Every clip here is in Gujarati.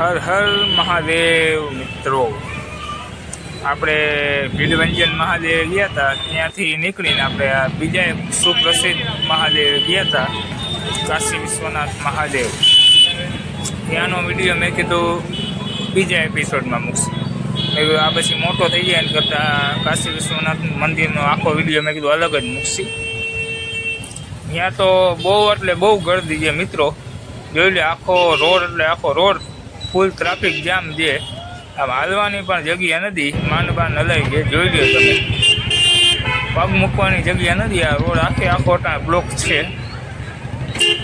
હર હર મહાદેવ મિત્રો. આપણે ભીડભંજન મહાદેવ ગયા હતા. ત્યાંથી નીકળીને આપણે આ બીજા એક સુપ્રસિદ્ધ મહાદેવ ગયા હતા. કાશી વિશ્વનાથ મહાદેવ. ત્યાંનો વીડિયો મેં કીધું બીજા એપિસોડમાં મૂકશે. મેં આ પછી મોટો થઈ જાય એને કરતાં કાશી વિશ્વનાથ મંદિરનો આખો વીડિયો મેં કીધું અલગ જ મૂકશી. ત્યાં તો બહુ એટલે બહુ ગર્દી છે મિત્રો. જોઈ લે, આખો રોડ એટલે આખો રોડ ફૂલ ટ્રાફિક જામ છે. આમ હાલવાની પણ જગ્યા નથી. માંડ માંડ હલાઈ છે. જોઈ લ્યો તમે. પગ મૂકવાની જગ્યા નથી. આ રોડ આખે આખો બ્લોક છે.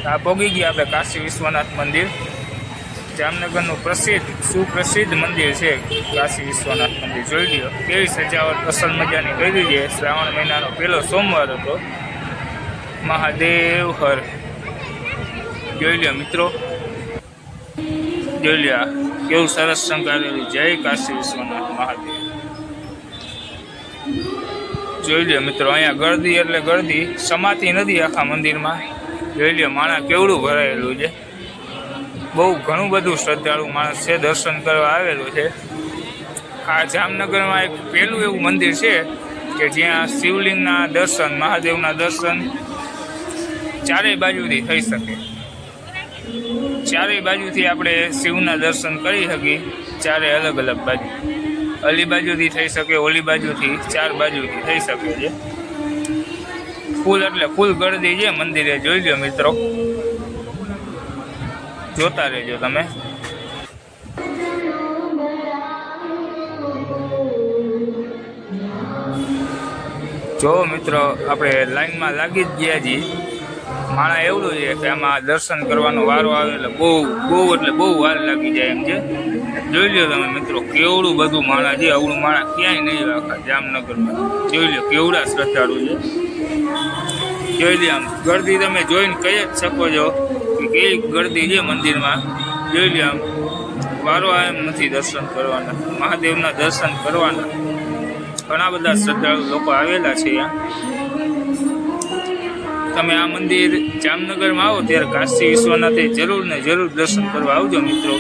આ પોગી ગયા આપણે કાશી વિશ્વનાથ મંદિર. જામનગરનું પ્રસિદ્ધ, સુપ્રસિદ્ધ મંદિર છે કાશી વિશ્વનાથ મંદિર. જોઈ લ્યો. કેવી સજાવટ, અસલ મજાની કરી છે. શ્રાવણ મહિનાનો પહેલો સોમવાર હતો. મહાદેવ હર. જોઈ લ્યો મિત્રો. જોઈ કેવું સરસ શંકારેલું જય કાશી વિશ્વનાથ મહાદેવ. જોઈ લ્યો મિત્રો, અહીંયા ગરદી એટલે ગરદી સમાતી નથી આખા મંદિરમાં. જોઈ લ્યો માણસ કેવડું ભરાયેલું છે. બહુ ઘણું બધું શ્રદ્ધાળુ માણસ છે, દર્શન કરવા આવેલું છે. આ જામનગરમાં એક પહેલું એવું મંદિર છે કે જ્યાં શિવલિંગના દર્શન, મહાદેવના દર્શન ચારેય બાજુથી થઈ શકે. ચારેય બાજુથી આપણે શિવના દર્શન કરી શકીએ. ચારે અલગ અલગ બાજુ. અલી બાજુથી થઈ શકે, ઓલી બાજુથી ચાર બાજુથી થઈ શકે છે. ફૂલ એટલે ફૂલ ગળદી છે, મંદિરે જોઈ લો મિત્રો. જોતા રહેજો તમે. જો મિત્રો, આપણે લાઈનમાં લાગી જ ગયા છીએ. માણા એવડું છે કે એમાં દર્શન કરવાનો વારો આવે એટલે બહુ બહુ એટલે બહુ વાર લાગી જાય એમ છે. જોઈ લો તમે મિત્રો, કેવડું બધું માણા છે, આવડું માણા ક્યાંય નહીં આખા જામનગરમાં. જોઈ લો કેવડા શ્રદ્ધાળુ છે. જોઈ લે આમ, ગરદી તમે જોઈને કહી જ શકો છો કે કેવી ગરદી છે મંદિરમાં. જોઈ લે આમ, વારો આવે એમ નથી દર્શન કરવાના. મહાદેવના દર્શન કરવાના. ઘણા બધા શ્રદ્ધાળુ લોકો આવેલા છે અહીંયા. તમે આ મંદિર જામનગરમાં આવો ત્યારે કાશી વિશ્વનાથે જરૂર ને જરૂર દર્શન કરવા આવજો મિત્રો.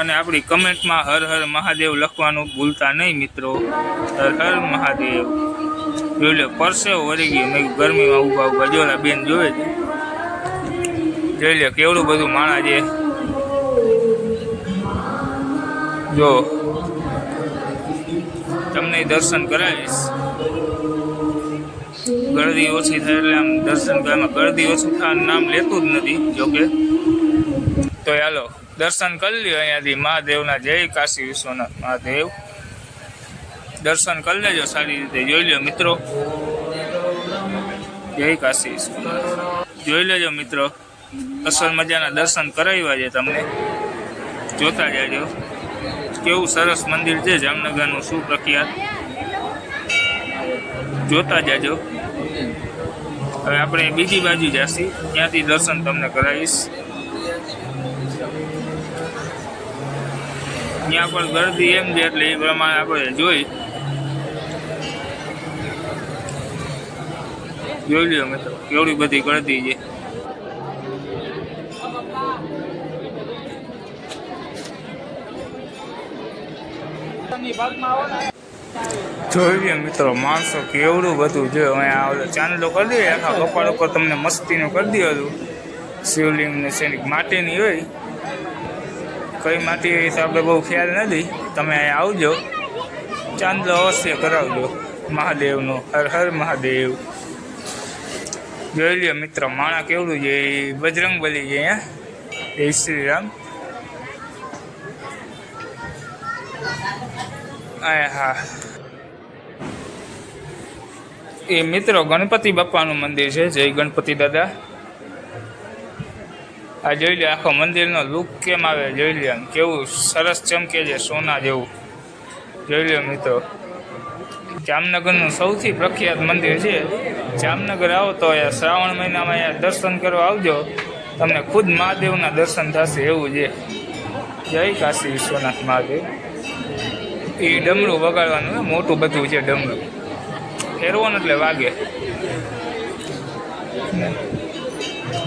અને આપણી કમેન્ટમાં હર હર મહાદેવ લખવાનું ભૂલતા નહીં મિત્રો. હર હર મહાદેવ. જોઈ લો પરસેવો વળી ગયો. મેં ગરમીમાં ઊભા ઊભા જોલા બેન જોવે છે. જોઈ લે, કેવડું બધું માણા છે. જો, તમને દર્શન કરાવીશ. ગરદી ઓછી થાય એટલે આમ દર્શન કરવામાં ગળદી ઓછી થવાનું નામ લેતું જ નથી જોકે. તો ચાલો દર્શન કરી લ્યો અહીંયાથી. મહાદેવના જય, કાશી વિશ્વનાથ મહાદેવ. દર્શન કરી લેજો સારી રીતે. જોઈ લ્યો મિત્રો. જય કાશી વિશ્વનાથ. જોઈ લેજો મિત્રો. અસલ મજાના દર્શન કરાવ્યા છે તમને. જોતા જાજો. કેવું સરસ મંદિર છે જામનગરનું શું પ્રખ્યાત. જોતા જાજો. હવે આપણે બીજી બાજુ જાશી ત્યાંથી દર્શન તમને કરાવીશ. ત્યાં પણ ગરદી એમ છે એટલે એ પ્રમાણે આપણે જોઈ. જોઈ લ્યો મિત્રો, કેવડી બધી ગરદી છે. જોઈ મિત્રો, માણસો કેવડું બધું છે અહીંયા ઓલો ચાંદલો કરી દે આખા કપાળ ઉપર તમને મસ્તીનું કરી દીધું શિવલિંગ ને સૈનિક માટીની હોય, કઈ માટી હોય તો આપણે બહુ ખ્યાલ નથી. તમે અહીંયા આવજો. ચાંદલો અવશ્ય કરાવજો. મહાદેવનો, હર હર મહાદેવ. જોઈ લ્યો મિત્રો માણા કેવડું છે, એ બજરંગ બલી છે અહીંયા. જય શ્રી રામ આ હા. એ મિત્રો ગણપતિ બાપાનું મંદિર છે. જય ગણપતિ દાદા. આ જોઈ લે આખો મંદિરનો લુક કેમ આવે જોઈ લે કેવું સરસ ચમકે છે સોના જેવું. જોઈ લે મિત્રો. જામનગરનું સૌથી પ્રખ્યાત મંદિર છે. જામનગર આવો તો અહીંયા શ્રાવણ મહિનામાં અહીંયા દર્શન કરવા આવજો. તમને ખુદ મહાદેવના દર્શન થશે એવું છે. જય કાશી વિશ્વનાથ મહાદેવ. એ ડમરું વગાડવાનું મોટું બધું છે ડમરું. ફેરવાનું એટલે વાગે.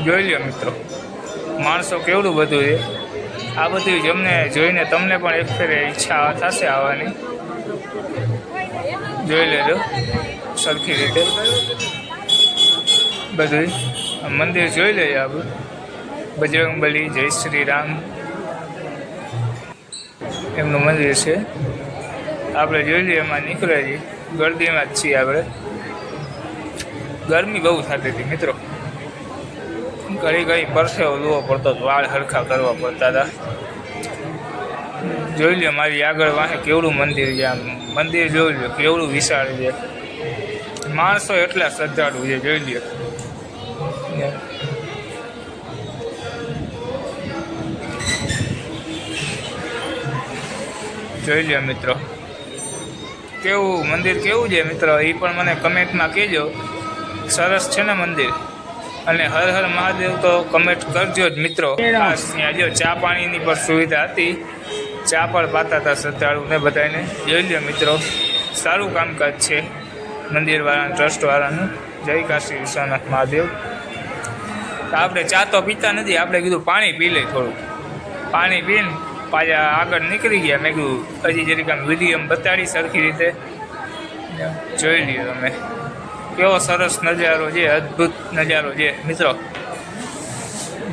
જોઈ લ્યો મિત્રો, માણસો કેવડું બધું છે આ બધું જમને જોઈને તમને પણ એક ફેરે ઈચ્છા થશે આવવાની. જોઈ લેજો, સરખી રીતે. બધું. મંદિર જોઈ લઈએ આપણું બજરંગબલી જય શ્રી રામ. એમનું મંદિર છે. આપણે જોઈ લઈએ એમાં નીકળે છીએ ગરદીમાં જ છીએ આપણે. ગરમી બહુ થતી હતી મિત્રો. ઘડી ઘડી પરસેવો લૂવો પડતો હતો, વાળ હરખા કરવા પડતા હતા. જોઈ લો મારી આગળ વાહે કેવડું મંદિર છે આમ. મંદિર જોઈ લો કેવડું વિશાળ છે. માણસો એટલા શ્રદ્ધાળુ છે જોઈ લો જોઈ લો મિત્રો. કેવું, મંદિર કેવું છે મિત્રો? એ પણ મને કમેન્ટમાં કહેજો. સરસ છે ને મંદિર. અને હર હર મહાદેવ તો કમેન્ટ કરજો જ મિત્રો. ખાસ ત્યાં જો ચા પાણીની પણ સુવિધા હતી. ચા પણ પાતા હતા શ્રદ્ધાળુને બધાને જોઈ લો મિત્રો, સારું કામકાજ છે મંદિરવાળાનું, ટ્રસ્ટવાળાનું. જય કાશી વિશ્વનાથ મહાદેવ. આપણે ચા તો પીતા નથી, આપણે કીધું પાણી પી લઈ થોડું પાણી પીને પાછા આગળ નીકળી ગયા. મેં કીધું, હજી જરીક આમ વીડિયો બતાડી સરખી રીતે. જોઈ લ્યો તમે. કેવો સરસ નજારો છે, અદ્ભુત નજારો છે. મિત્રો,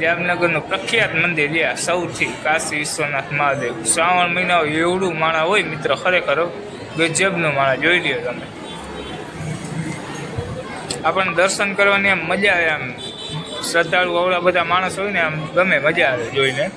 જામનગરનું પ્રખ્યાત મંદિર છે સૌથી કાશી વિશ્વનાથ મહાદેવ. શ્રાવણ મહિના એવડું માણા હોય મિત્ર, ખરેખર ગજબનું માણા જોઈ લ્યો તમે. આપણને દર્શન કરવાની આમ મજા આવે આમ. શ્રદ્ધાળુ અવળા બધા માણસ હોય ને આમ ગમે, મજા આવે જોઈને.